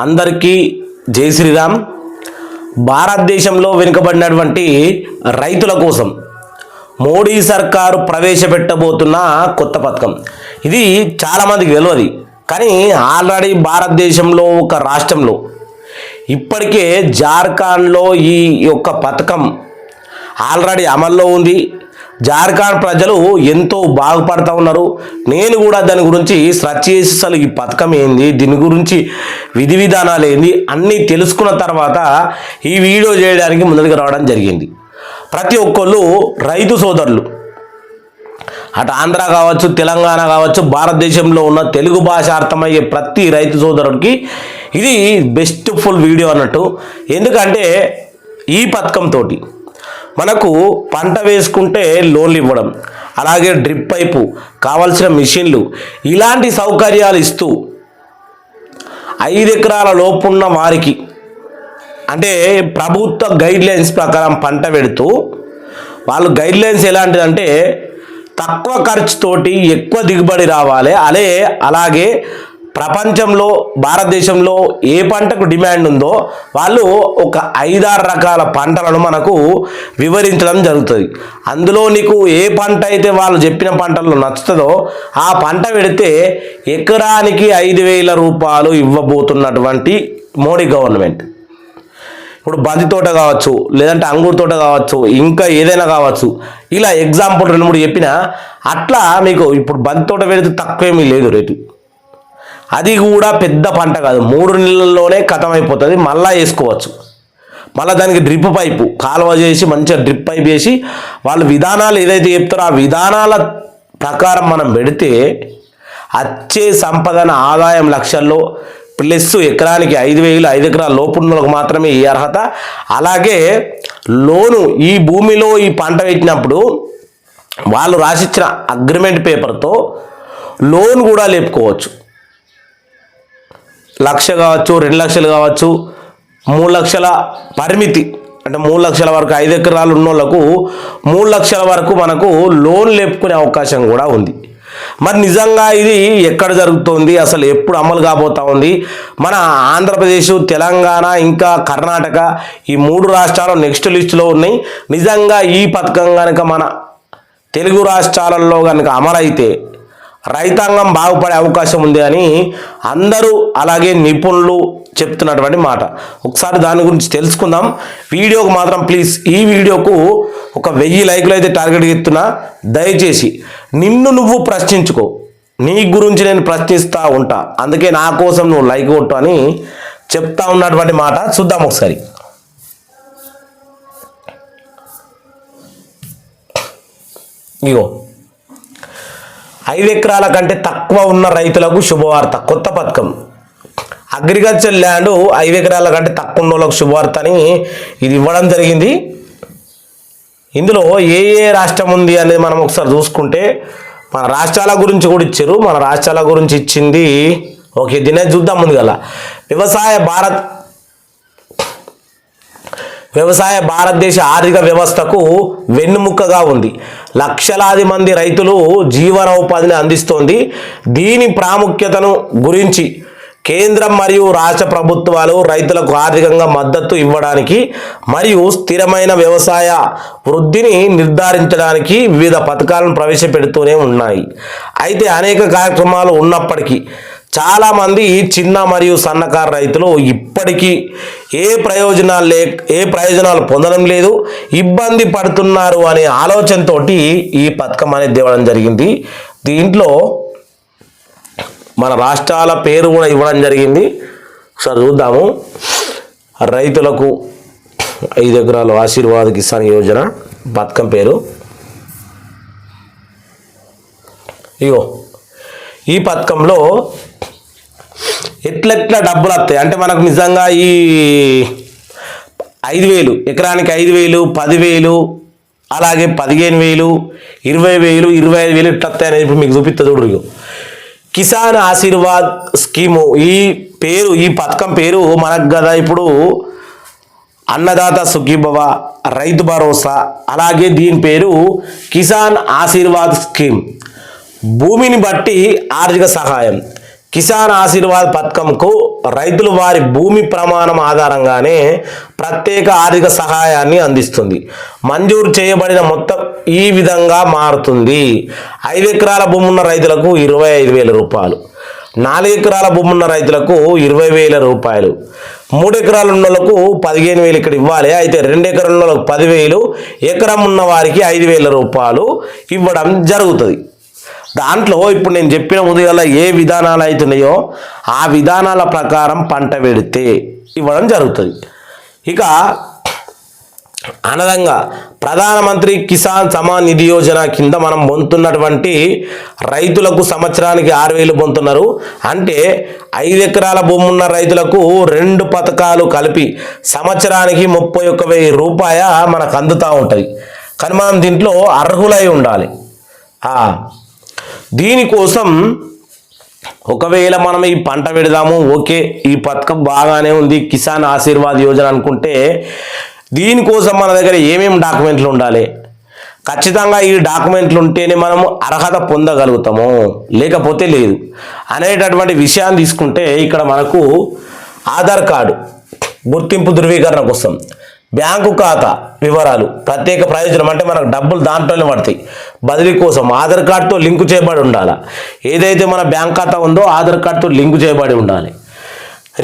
అందరికీ జై శ్రీరామ్. భారతదేశంలో వెనుకబడినటువంటి రైతుల కోసం మోడీ సర్కారు ప్రవేశపెట్టబోతున్న కొత్త పథకం. ఇది చాలామందికి తెలియదు కానీ ఆల్రెడీ భారతదేశంలో ఒక రాష్ట్రంలో ఇప్పటికే జార్ఖండ్లో ఈ యొక్క పథకం ఆల్రెడీ అమల్లో ఉంది. జార్ఖండ్ ప్రజలు ఎంతో బాగుపడతా ఉన్నారు. నేను కూడా దాని గురించి సర్చ్ చేసి అసలు ఈ పథకం ఏంది దీని గురించి విధి విధానాలు ఏంది అన్నీ తెలుసుకున్న తర్వాత ఈ వీడియో చేయడానికి ముందరికి రావడం జరిగింది. ప్రతి ఒక్కళ్ళు రైతు సోదరులు. అటు ఆంధ్ర కావచ్చు తెలంగాణ కావచ్చు భారతదేశంలో ఉన్న తెలుగు భాష అర్థమయ్యే ప్రతి రైతు సోదరుడికి ఇది బెస్ట్ ఫుల్ వీడియో అన్నట్టు. ఎందుకంటే ఈ పథకంతో మనకు పంట వేసుకుంటే లోన్లు ఇవ్వడం అలాగే డ్రిప్ పైపు కావలసిన మిషన్లు ఇలాంటి సౌకర్యాలు ఇస్తూ ఐదు ఎకరాల లోపున్న వారికి అంటే ప్రభుత్వ గైడ్ లైన్స్ ప్రకారం పంట పెడుతూ వాళ్ళు గైడ్ లైన్స్ ఎలాంటిదంటే తక్కువ ఖర్చుతోటి ఎక్కువ దిగుబడి రావాలి అలే అలాగే ప్రపంచంలో భారతదేశంలో ఏ పంటకు డిమాండ్ ఉందో వాళ్ళు ఒక ఐదారు రకాల పంటలను మనకు వివరించడం జరుగుతుంది. అందులో నీకు ఏ పంట అయితే వాళ్ళు చెప్పిన పంటల్లో నచ్చుతుందో ఆ పంట పెడితే ఎకరానికి ఐదు వేల రూపాయలు ఇవ్వబోతున్నటువంటి మోడీ గవర్నమెంట్. ఇప్పుడు బంతి తోట కావచ్చు లేదంటే అంగూరు తోట కావచ్చు ఇంకా ఏదైనా కావచ్చు. ఇలా ఎగ్జాంపుల్ రెండు మూడు చెప్పిన అట్లా మీకు ఇప్పుడు బంతి తోట పెడితే తక్కువేమీ లేదు రేటు. అది కూడా పెద్ద పంట కాదు. మూడు నెలల్లోనే ఖతం అయిపోతుంది మళ్ళా వేసుకోవచ్చు. మళ్ళీ దానికి డ్రిప్ పైపు కాలువ చేసి మంచిగా డ్రిప్ పైప్ వేసి వాళ్ళు విధానాలు ఏదైతే చెప్తారో ఆ విధానాల ప్రకారం మనం పెడితే వచ్చే సంపదన ఆదాయం లక్షల్లో ప్లస్ ఎకరానికి ఐదు వేలు ఐదు ఎకరాల లోపున్నలకు మాత్రమే ఈ అర్హత. అలాగే లోను ఈ భూమిలో ఈ పంట పెట్టినప్పుడు వాళ్ళు రాసిచ్చిన అగ్రిమెంట్ పేపర్తో లోన్ కూడా లేపుకోవచ్చు. లక్ష కావచ్చు రెండు లక్షలు కావచ్చు మూడు లక్షల పరిమితి. అంటే మూడు లక్షల వరకు ఐదు ఎకరాలు ఉన్నోళ్ళకు మూడు లక్షల వరకు మనకు లోన్ లేపుకునే అవకాశం కూడా ఉంది. మరి నిజంగా ఇది ఎక్కడ జరుగుతోంది? అసలు ఎప్పుడు అమలు కాబోతా ఉంది? మన ఆంధ్రప్రదేశ్ తెలంగాణ ఇంకా కర్ణాటక ఈ మూడు రాష్ట్రాలు నెక్స్ట్ లిస్టులో ఉన్నాయి. నిజంగా ఈ పథకం కనుక మన తెలుగు రాష్ట్రాలలో కనుక అమలైతే రైతాంగం బాగుపడే అవకాశం ఉంది అని అందరూ అలాగే నిపుణులు చెప్తున్నటువంటి మాట. ఒకసారి దాని గురించి తెలుసుకుందాం. వీడియోకు మాత్రం ప్లీజ్ ఈ వీడియోకు ఒక వెయ్యి లైకులు అయితే టార్గెట్ ఎత్తున్నా దయచేసి నిన్ను నువ్వు ప్రశ్నించుకో. నీ గురించి నేను ప్రశ్నిస్తూ ఉంటా. అందుకే నా కోసం నువ్వు లైక్ కొట్టు అని చెప్తా ఉన్నటువంటి మాట చూద్దాం ఒకసారి. ఇగో. ఐదు ఎకరాల కంటే తక్కువ ఉన్న రైతులకు శుభవార్త. కొత్త పథకం. అగ్రికల్చర్ ల్యాండ్ ఐదు ఎకరాల కంటే తక్కువ ఉన్న వాళ్ళకు శుభవార్త అని ఇది ఇవ్వడం జరిగింది. ఇందులో ఏ ఏ రాష్ట్రం ఉంది అనేది మనం ఒకసారి చూసుకుంటే మన రాష్ట్రాల గురించి కూడా ఇచ్చారు. మన రాష్ట్రాల గురించి ఇచ్చింది. ఓకే దీనే చూద్దాం ముందు కదా వ్యవసాయ భారత్ వ్యవసాయ భారతదేశ ఆర్థిక వ్యవస్థకు వెన్నుముక్కగా ఉంది. లక్షలాది మంది రైతులు జీవనోపాధిని అందిస్తోంది. దీని ప్రాముఖ్యతను గురించి కేంద్రం మరియు రాష్ట్ర ప్రభుత్వాలు రైతులకు ఆర్థికంగా మద్దతు ఇవ్వడానికి మరియు స్థిరమైన వ్యవసాయ వృద్ధిని నిర్ధారించడానికి వివిధ పథకాలను ప్రవేశపెడుతూనే ఉన్నాయి. అయితే అనేక కార్యక్రమాలు ఉన్నప్పటికీ చాలామంది చిన్న మరియు సన్నకారు రైతులు ఇప్పటికీ ఏ ప్రయోజనాలు లే ఏ ప్రయోజనాలు పొందడం లేదు ఇబ్బంది పడుతున్నారు అనే ఆలోచనతో ఈ పథకం అనేది ఇవ్వడం జరిగింది. దీంట్లో మన రాష్ట్రాల పేరు కూడా ఇవ్వడం జరిగింది. ఒకసారి చూద్దాము. రైతులకు ఐదు ఎకరాలు ఆశీర్వాద్ కిసాన్ యోజన పథకం పేరు. ఇగో ఈ పథకంలో ఎట్లెట్లా డబ్బులు వస్తాయి అంటే మనకు నిజంగా ఈ ఐదు వేలు ఎకరానికి ఐదు వేలు పదివేలు అలాగే పదిహేను వేలు ఇరవై వేలు ఇరవై ఐదు వేలు ఇట్లా వస్తాయి మీకు చూపిస్తా చూడరు కిసాన్ ఆశీర్వాద్ స్కీము ఈ పేరు ఈ పథకం పేరు మనకు కదా ఇప్పుడు అన్నదాత సుఖీభవ రైతు భరోసా అలాగే దీని పేరు కిసాన్ ఆశీర్వాద్ స్కీమ్. భూమిని బట్టి ఆర్థిక సహాయం. కిసాన్ ఆశీర్వాద్ పథకంకు రైతులు వారి భూమి ప్రమాణం ఆధారంగానే ప్రత్యేక ఆర్థిక సహాయాన్ని అందిస్తుంది. మంజూరు చేయబడిన మొత్తం ఈ విధంగా మారుతుంది. ఐదు ఎకరాల భూమి ఉన్న రైతులకు ఇరవై ఐదు వేల రూపాయలు. నాలుగు ఎకరాల భూమి ఉన్న రైతులకు ఇరవై వేల రూపాయలు. మూడు ఎకరాలు ఉన్న వాళ్ళకు పదిహేను వేలు ఇక్కడ ఇవ్వాలి. అయితే రెండు ఎకరాల వాళ్ళకు పదివేలు. ఎకరం ఉన్న వారికి ఐదు వేల రూపాయలు ఇవ్వడం జరుగుతుంది. దాంట్లో ఇప్పుడు నేను చెప్పిన ఉదయాల ఏ విధానాలు అవుతున్నాయో ఆ విధానాల ప్రకారం పంట పెడితే ఇవ్వడం జరుగుతుంది. ఇక అనదంగా ప్రధానమంత్రి కిసాన్ సమాన్ నిధి యోజన కింద మనం పొందుతున్నటువంటి రైతులకు సంవత్సరానికి ఆరు వేలు పొందుతున్నారు. అంటే ఐదు ఎకరాల భూమి ఉన్న రైతులకు రెండు పథకాలు కలిపి సంవత్సరానికి ముప్పై ఒక్క వెయ్యి రూపాయ మనకు అందుతూ ఉంటుంది. కానీ మనం దీంట్లో అర్హులై ఉండాలి. దీనికోసం ఒకవేళ మనం ఈ పంట పెడదాము ఓకే ఈ పథకం బాగానే ఉంది కిసాన్ ఆశీర్వాద్ యోజన అనుకుంటే దీనికోసం మన దగ్గర ఏమేమి డాక్యుమెంట్లు ఉండాలి? ఖచ్చితంగా ఈ డాక్యుమెంట్లు ఉంటేనే మనము అర్హత పొందగలుగుతాము. లేకపోతే లేదు. అనేటటువంటి విషయాన్ని తీసుకుంటే ఇక్కడ మనకు ఆధార్ కార్డు గుర్తింపు ధృవీకరణ కోసం. బ్యాంకు ఖాతా వివరాలు ప్రత్యేక ప్రయోజనం అంటే మనకు డబ్బులు దాంట్లోనే పడతాయి. బదిలీ కోసం ఆధార్ కార్డుతో లింకు చేయబడి ఉండాలి? ఏదైతే మన బ్యాంక్ ఖాతా ఉందో ఆధార్ కార్డుతో లింకు చేయబడి ఉండాలి.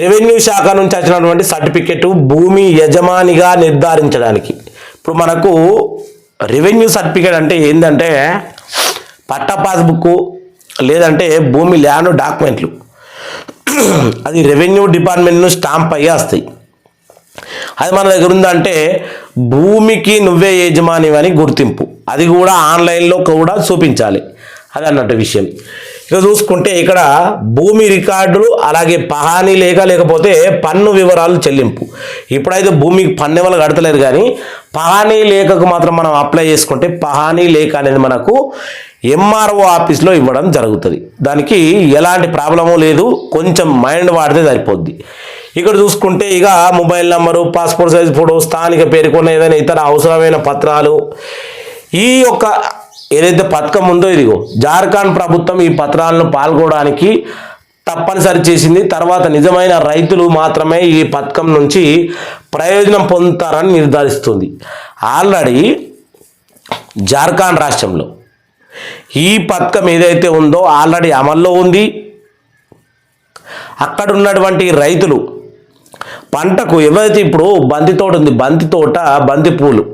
రెవెన్యూ శాఖ నుంచి వచ్చినటువంటి సర్టిఫికెట్ భూమి యజమానిగా నిర్ధారించడానికి. ఇప్పుడు మనకు రెవెన్యూ సర్టిఫికేట్ అంటే ఏంటంటే పట్టా పాస్బుక్ లేదంటే భూమి ల్యాండ్ డాక్యుమెంట్లు. అది రెవెన్యూ డిపార్ట్మెంట్ స్టాంప్ అయ్యి వస్తాయి అది మన దగ్గర ఉందంటే భూమికి నువ్వే యజమాని అని గుర్తింపు. అది కూడా ఆన్లైన్లో కూడా చూపించాలి. అది అన్నట్టు విషయం. ఇక చూసుకుంటే ఇక్కడ భూమి రికార్డులు అలాగే పహానీ లేక లేకపోతే పన్ను వివరాలు చెల్లింపు. ఇప్పుడైతే భూమికి పన్ను ఎవరు కడతలేరు కానీ పహానీ లేఖకు మాత్రం మనం అప్లై చేసుకుంటే పహానీ లేఖ అనేది మనకు ఎంఆర్ఓ ఆఫీస్లో ఇవ్వడం జరుగుతుంది. దానికి ఎలాంటి ప్రాబ్లము లేదు కొంచెం మైండ్ వాడితే సరిపోద్ది. ఇక్కడ చూసుకుంటే ఇక mobile number passport size photo స్థానిక పేర్కొన్న ఏదైనా ఇతర అవసరమైన పత్రాలు. ఈ యొక్క ఏదైతే పథకం ఉందో ఇదిగో జార్ఖండ్ ప్రభుత్వం ఈ పత్రాలను పాల్గొనడానికి తప్పనిసరి చేసింది. తర్వాత నిజమైన రైతులు మాత్రమే ఈ పథకం నుంచి ప్రయోజనం పొందుతారని నిర్ధారిస్తుంది. ఆల్రెడీ జార్ఖండ్ రాష్ట్రంలో ఈ పథకం ఏదైతే ఉందో ఆల్రెడీ అమల్లో ఉంది. అక్కడ ఉన్నటువంటి రైతులు పంటకు ఎవరైతే ఇప్పుడు బంతి తోట ఉంది బంతి తోట బంతి పూలు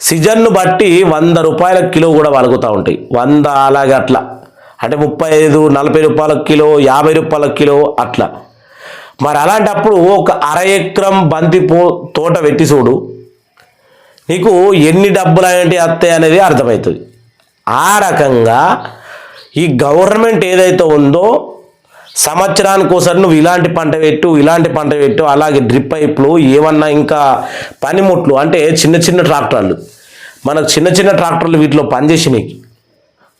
సీజన్ను బట్టి వంద రూపాయల కిలో కూడా వలుగుతూ ఉంటాయి. వంద అలాగే అట్లా. అంటే ముప్పై ఐదు నలభై రూపాయల కిలో యాభై రూపాయల కిలో అట్లా. మరి అలాంటప్పుడు ఒక అర ఎకరం బంతి పూ తోట పెట్టి చూడు నీకు ఎన్ని డబ్బులు అనేవి వస్తాయి అనేది అర్థమవుతుంది. ఆ రకంగా ఈ గవర్నమెంట్ ఏదైతే ఉందో సంవత్సరానికి ఒకసారి నువ్వు ఇలాంటి పంట పెట్టు ఇలాంటి పంట పెట్టు అలాగే డ్రిప్ పైపులు ఏమన్నా ఇంకా పనిముట్లు అంటే చిన్న చిన్న ట్రాక్టర్లు. మనకు చిన్న చిన్న ట్రాక్టర్లు వీటిలో పనిచేసినాయి.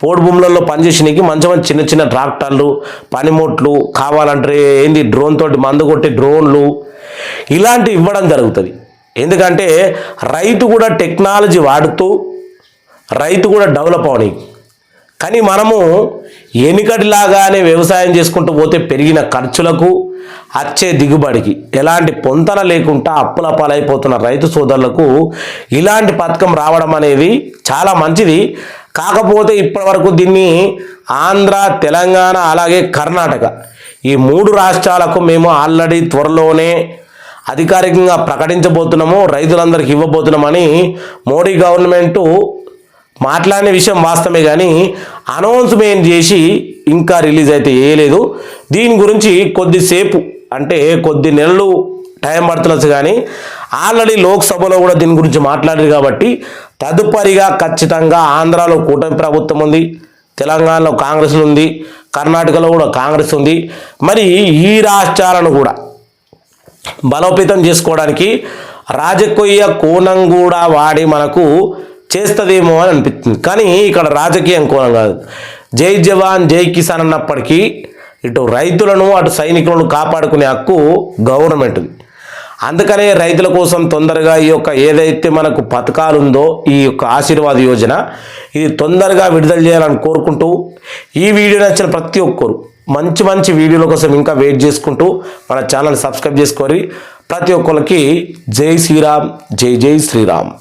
పోడు భూములలో పనిచేసినకి మంచి మంచి చిన్న చిన్న ట్రాక్టర్లు పనిముట్లు కావాలంటే ఏంది డ్రోన్ తోటి మందు కొట్టే డ్రోన్లు ఇలాంటివి ఇవ్వడం జరుగుతుంది. ఎందుకంటే రైతు కూడా టెక్నాలజీ వాడుతూ రైతు కూడా డెవలప్ అవని. కానీ మనము ఎనికటిలాగానే వ్యవసాయం చేసుకుంటూ పోతే పెరిగిన ఖర్చులకు వచ్చే దిగుబడికి ఎలాంటి పొంతన లేకుండా అప్పుల పాలైపోతున్న రైతు సోదరులకు ఇలాంటి పథకం రావడం అనేది చాలా మంచిది. కాకపోతే ఇప్పటివరకు దీన్ని ఆంధ్ర తెలంగాణ అలాగే కర్ణాటక ఈ మూడు రాష్ట్రాలకు మేము ఆల్రెడీ త్వరలోనే అధికారికంగా ప్రకటించబోతున్నాము రైతులందరికీ ఇవ్వబోతున్నామని మోడీ గవర్నమెంటు మాట్లాడిన విషయం వాస్తవమే కానీ అనౌన్స్మెంట్ చేసి ఇంకా రిలీజ్ అయితే వేయలేదు దీని గురించి కొద్దిసేపు అంటే కొద్ది నెలలు టైం పడుతున్నచ్చు కానీ ఆల్రెడీ లోక్సభలో కూడా దీని గురించి మాట్లాడారు కాబట్టి తదుపరిగా ఖచ్చితంగా ఆంధ్రాలో కూటమి ప్రభుత్వం ఉంది తెలంగాణలో కాంగ్రెస్ ఉంది కర్ణాటకలో కూడా కాంగ్రెస్ ఉంది. మరి ఈ రాష్ట్రాలను కూడా బలోపేతం చేసుకోవడానికి రాజకీయ కోణం కూడా వాడి మనకు చేస్తుందేమో అని అనిపిస్తుంది. కానీ ఇక్కడ రాజకీయం కోణం కాదు. జై జవాన్ జై కిసాన్ అన్నప్పటికీ ఇటు రైతులను అటు సైనికులను కాపాడుకునే హక్కు గవర్నమెంట్ది అందుకనే రైతుల కోసం తొందరగా ఈ యొక్క ఏదైతే మనకు పథకాలు ఉందో ఈ యొక్క ఆశీర్వాద యోజన ఇది తొందరగా విడుదల చేయాలని కోరుకుంటూ ఈ వీడియో నచ్చిన ప్రతి ఒక్కరు మంచి మంచి వీడియోల కోసం ఇంకా వెయిట్ చేసుకుంటూ మన ఛానల్ సబ్స్క్రైబ్ చేసుకొని ప్రతి ఒక్కరికి జై శ్రీరామ్ జై జై శ్రీరామ్.